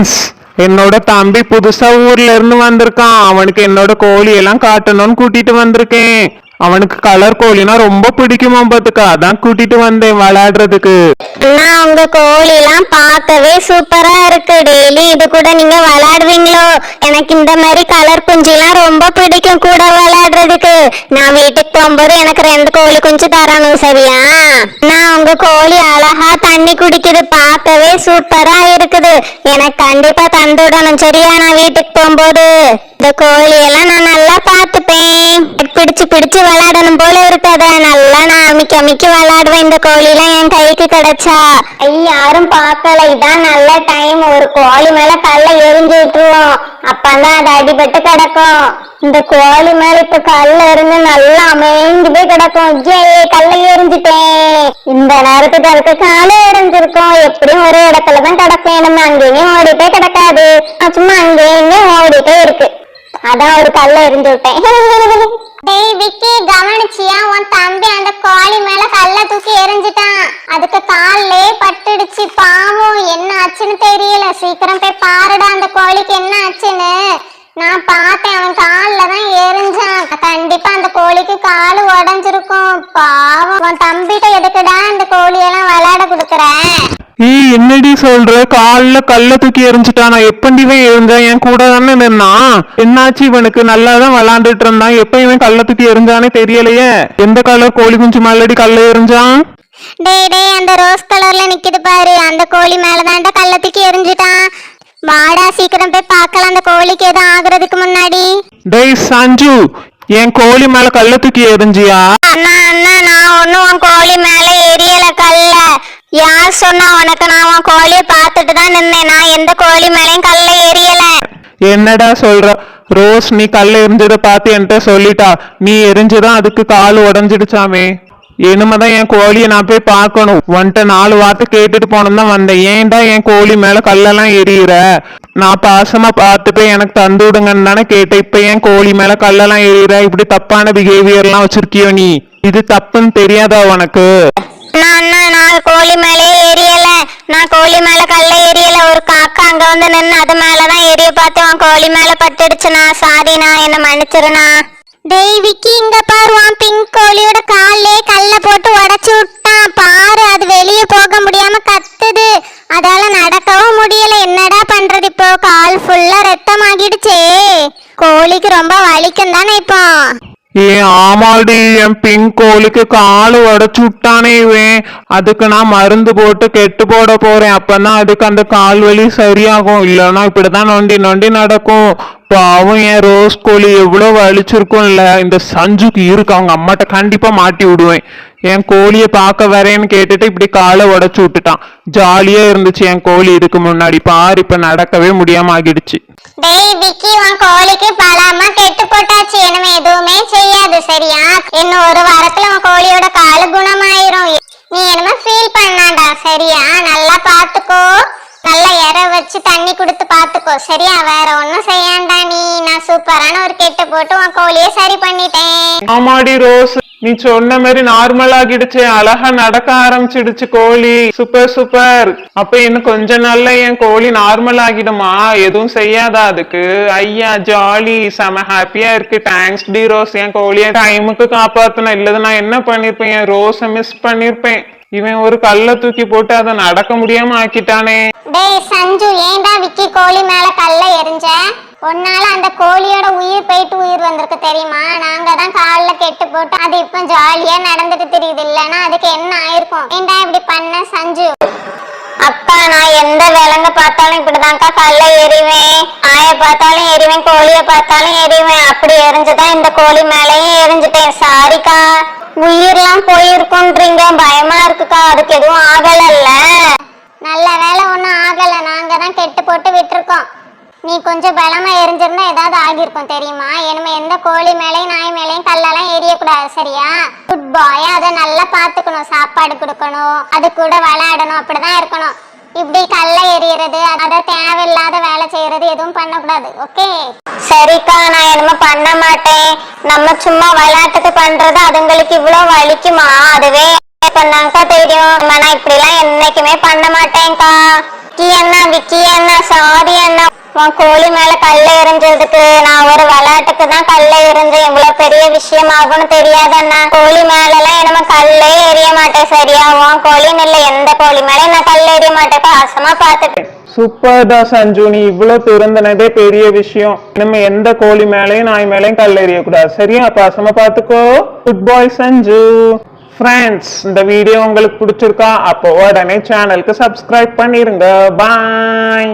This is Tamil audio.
ஃப்ரெண்ட்ஸ் என்னோட தம்பி புதுசா ஊர்ல இருந்து வந்திருக்கான். அவனுக்கு என்னோட கோழி எல்லாம் காட்டணும்னு கூட்டிட்டு வந்திருக்கேன். அவனுக்கு கலர் கோழினா ரொம்ப பிடிக்குமா பாத்துக்கா அதான் கூட்டிட்டு வந்தேன் விளையாடுறதுக்கு. நான் உங்க கோழி எல்லாம் பார்க்கவே சூப்பரா இருக்கு. டெய்லி இது கூட நீங்க விளையாடுவீங்களோ? எனக்கு இந்த மாதிரி கலர் குஞ்சு எல்லாம் ரொம்ப பிடிக்கும் கூட விளையாடுறதுக்கு. நான் வீட்டுக்கு போகும்போது எனக்கு ரெண்டு கோழி குஞ்சு தரணும் சரியா? நான் உங்க கோழி அழகா தண்ணி குடிக்குது பார்க்கவே சூப்பரா இருக்குது. எனக்கு கண்டிப்பா தந்து விடணும். சரியா நான் வீட்டுக்கு போகும்போது? இந்த கோழி எல்லாம் நான் நல்லா பார்த்துப்பேன். பிடிச்சு பிடிச்சு விளையாடணும் போல இருக்காத நல்லா நான் அமைக்க அமைக்க விளையாடுவேன். இந்த கோழிலாம் என் கைக்கு கிடைச்சா. யாரும் பார்க்கல. இதான் நல்ல டைம் ஒரு கோழி மேல கல்ல எரிஞ்சு விட்டுருவோம் அப்பதான் அது அடிபட்டு கிடக்கும். இந்த கோழி மேல இப்ப கல்ல இருந்து நல்லா அமைந்து போய் கிடக்கும். ஜே கல்ல எரிஞ்சிட்டேன். இந்த நேரத்துக்கு அதுக்கு காலை எரிஞ்சிருக்கும். எப்படியும் ஒரு இடத்துலதான் கிடக்கும். நம்ம அங்கேயும் ஓடிட்டே கிடக்காது. சும்மா அங்கேயுமே ஓடிட்டே இருக்கு. அதான் ஒரு கல்ல எரிஞ்சு விட்டேன். டேய் விக்கி கவனிச்சியா? உன் தம்பி அந்த கோழி மேல கல்ல தூக்கி எரிஞ்சிட்டான். அதுக்கு கால்லே பட்டுடுச்சு. பாவம் என்ன ஆச்சுன்னு தெரியல. சீக்கிரம் போய் பாருடா அந்த கோழிக்கு என்ன ஆச்சுன்னு. நான் பார்த்தேன் அவன் கால்ல தான் எரிஞ்சான். கண்டிப்பா அந்த கோழிக்கு கால் உடைஞ்சிருக்கும். பாவம். உன் தம்பிட்ட எதுக்குடா அந்த கோழியெல்லாம் விளையாட கொடுக்குறேன் ஏய் என்னடி சொல்ற? கால்ல கல்ல தூக்கி எரிஞ்சுட்டானா? எப்பண்டி இவன் எரிஞ்சான் என் கூட தானே நின்னான். என்னாச்சு இவனுக்கு? நல்லா தான் விளாண்டுட்டு இருந்தான். எப்ப இவன் கல்ல தூக்கி எரிஞ்சானே தெரியலையே. எந்த கலர் கோழி குஞ்சு மேலடி கல்ல எரிஞ்சான்? டேய் டேய் அந்த ரோஸ் கலர்ல நிக்குது பாரு. அந்த கோழி மேலதான்டா கள்ள தூக்கி எரிஞ்சிட்டான். வாடா சீக்கிரம் போய் பார்க்கலாம். அந்த கோழிக்கு எதுவும் ஆகுறதுக்கு முன்னாடி? டேய் சஞ்சு என் கோழி மேல கல்ல தூக்கி எரிஞ்சியா அண்ணா அண்ணா நான் ஒன்னும் உன் கோழி மேல எரியல கல்ல. யார் சொன்னா உனக்கு நான் உன் கோழியை பார்த்துட்டு தான் நின்னேன். நான் எந்த கோழி மேலயும் கல்ல எரியல. என்னடா சொல்ற? ரோஸ் நீ கல்ல எரிஞ்சதை பார்த்து என்கிட்ட சொல்லிட்டா. நீ எரிஞ்சுதான் அதுக்கு கால் உடஞ்சிடுச்சாமே. இனிமேதான் என் கோழியை நான் போய் பார்க்கணும். வந்துட்டு நாலு வார்த்தை கேட்டுட்டு போனோம் தான் வந்தேன். ஏன்டா என் கோழி மேல கல்லெல்லாம் எரியுற? நான் பாசமா பார்த்துட்டு எனக்கு தந்து விடுங்கன்னு தானே கேட்டேன். இப்ப என் கோழி மேல கல்லெல்லாம் எரியுற? இப்படி தப்பான பிஹேவியர்லாம் வச்சிருக்கியோ நீ? இது தப்புன்னு தெரியாதா உனக்கு? அண்ணா நான் கோழி மேலே எரியல. நான் கோழி மேல கல்ல எரியல. ஒரு காக்கா அங்க வந்து நின்னு அது மேலதான் எரிய பார்த்து உன் கோழி மேல பட்டுடுச்சுண்ணா. சாரிண்ணா என்ன மன்னிச்சிருண்ணா. டேய் இங்க பாருவான் பிங்க் கோழியோட காலே கல்ல போட்டு உடைச்சு விட்டான். பாரு அது வெளியே போக முடியாம கத்துது. அதால நடக்கவும் முடியல. என்னடா பண்றது இப்போ? கால் ஃபுல்லா ரத்தமாகிடுச்சே கோழிக்கு ரொம்ப வலிக்கும் தானே இப்போ? ஏ ஆமாடி. என் பிங்க் கோழிக்கு காலு உடச்சு விட்டானே இவன். அதுக்கு நான் மருந்து போட்டு கெட்டு போட போறேன். அப்பதான் அதுக்கு அந்த கால் வலி சரியாகும். இல்லைன்னா இப்படிதான் நொண்டி நொண்டி நடக்கும். பாவம் என் ரோஸ் கோழி எவ்வளவு வலிச்சிருக்கும்ல இந்த சஞ்சுக்கு இருக்கு அவங்க அம்மாட்ட கண்டிப்பா மாட்டி விடுவேன். என் கோழியை பார்க்க வரேன்னு கேட்டுட்டு இப்படி காலை உடைச்சு விட்டுட்டான். ஜாலியா இருந்துச்சு என் கோழி இதுக்கு முன்னாடி பாரு இப்ப நடக்கவே முடியாம ஆகிடுச்சு டேய் விக்கி உன் கோழிக்கு பலமா கெட்டு போட்டாச்சு. இனிமே எதுவுமே செய்யாது சரியா? இன்னும் ஒரு வாரத்துல உன் கோழியோட காலு குணமாயிரும். நீ இனிமே ஃபீல் பண்ணாண்டா சரியா? நல்லா பாத்துக்கோ. நல்லா இற வச்சு தண்ணி கொடுத்து பாத்துக்கோ சரியா? வேற ஒண்ணும் செய்யாண்டா கோழியை சரி பண்ணிட்டேன். ஆமாடி ரோஸ் நீ சொன்ன மாதிரி நார்மல் ஆகிடுச்சு. அழகா நடக்க ஆரம்பிச்சிடுச்சு கோழி. சூப்பர் சூப்பர் அப்ப இன்னும் கொஞ்ச நாள்ல என் கோழி நார்மல் ஆகிடுமா? எதுவும் செய்யாதா அதுக்கு? ஐயா ஜாலி செம ஹாப்பியா இருக்கு. தேங்க்ஸ் டி ரோஸ் என் கோழிய டைமுக்கு காப்பாத்தணும் இல்லது நான் என்ன பண்ணிருப்பேன்? என் ரோஸை மிஸ் பண்ணிருப்பேன். இவன் ஒரு கல்ல தூக்கி போட்டு அதை நடக்க முடியாம ஆக்கிட்டானே. டேய் சஞ்சு ஏன்டா விக்கி கோழி மேல கல்ல எரிஞ்ச? உன்னால அந்த கோழியோட உயிர் போயிட்டு உயிர் வந்திருக்கு தெரியுமா? நாங்க தான் கால்ல கெட்டு போட்டு அது இப்போ ஜாலியா நடந்துட்டு தெரியுது. இல்லைன்னா அதுக்கு என்ன ஆயிருக்கும்? ஏண்டா இப்படி பண்ண சஞ்சு? அக்கா நான் எந்த விலங்க பார்த்தாலும் இப்படிதான்க்கா கல்ல எறிவேன். ஆய பார்த்தாலும் எறிவேன் கோழிய பார்த்தாலும் எறிவேன். அப்படி எரிஞ்சுதான் இந்த கோழி மேலேயும் எரிஞ்சுட்டேன். சாரிக்கா உயிர்லாம் போயிருக்குன்றீங்க பயமா இருக்குக்கா. அதுக்கு எதுவும் ஆகலல்ல நல்ல வேலை ஒன்றும் ஆகல நாங்க தான் கெட்டு போட்டு விட்டுருக்கோம் நீ கொஞ்சம் பலமா எரிஞ்சிருந்தா ஏதாவது தெரியுமா? இனிமே எந்த கோழி மேலேயும் நாய் மேலேயும் கல்லெல்லாம் எரியக்கூடாது சரியா? குட் பாய் அதை நல்லா பார்த்துக்கணும் சாப்பாடு கொடுக்கணும் அது கூட விளையாடணும் அப்படிதான் இருக்கணும். இப்படி கல்ல எரியறது அதை தேவையில்லாத வேலை செய்யறது எதுவும் பண்ணக்கூடாது ஓகே சரிக்கா நான் என்னமோ பண்ண மாட்டேன். நம்ம சும்மா விளையாட்டுக்கு பண்றது அதுங்களுக்கு இவ்வளவு வலிக்குமா? அதுவே பண்ணாங்க தெரியும். நான் இப்படி எல்லாம் என்னைக்குமே பண்ண மாட்டேன்க்கா. விக்கி அண்ணா விக்கி அண்ணா உன் கோழி மேல கல்ல எறிஞ்சதுக்கு நான் ஒரு விளையாட்டுக்கு தான் கல்ல எறிஞ்சேன். இவ்வளவு பெரிய விஷயம் ஆகும்னு தெரியாதண்ணா கோழி மேல எல்லாம் என்னமோ கல்லே எறிய மாட்டேன் சரியா? உன் கோழின்னு இல்ல. எந்த கோழி மேல நான் கல்ல எரிய மாட்டேன். பாசமா பாத்துட்டு சூப்பர் தான் சஞ்சு. நீ இவ்வளவு திருந்தினதே பெரிய விஷயம். நம்ம எந்த கோழி மேலையும் நாய் மேலையும் கல் எறியக்கூடாது சரியா? பாசமா பாத்துக்கோ குட் பாய் சஞ்சு. ஃப்ரெண்ட்ஸ் இந்த வீடியோ உங்களுக்கு பிடிச்சிருக்கா? அப்போ உடனே சேனலுக்கு சப்ஸ்கிரைப் பண்ணிருங்க. பாய்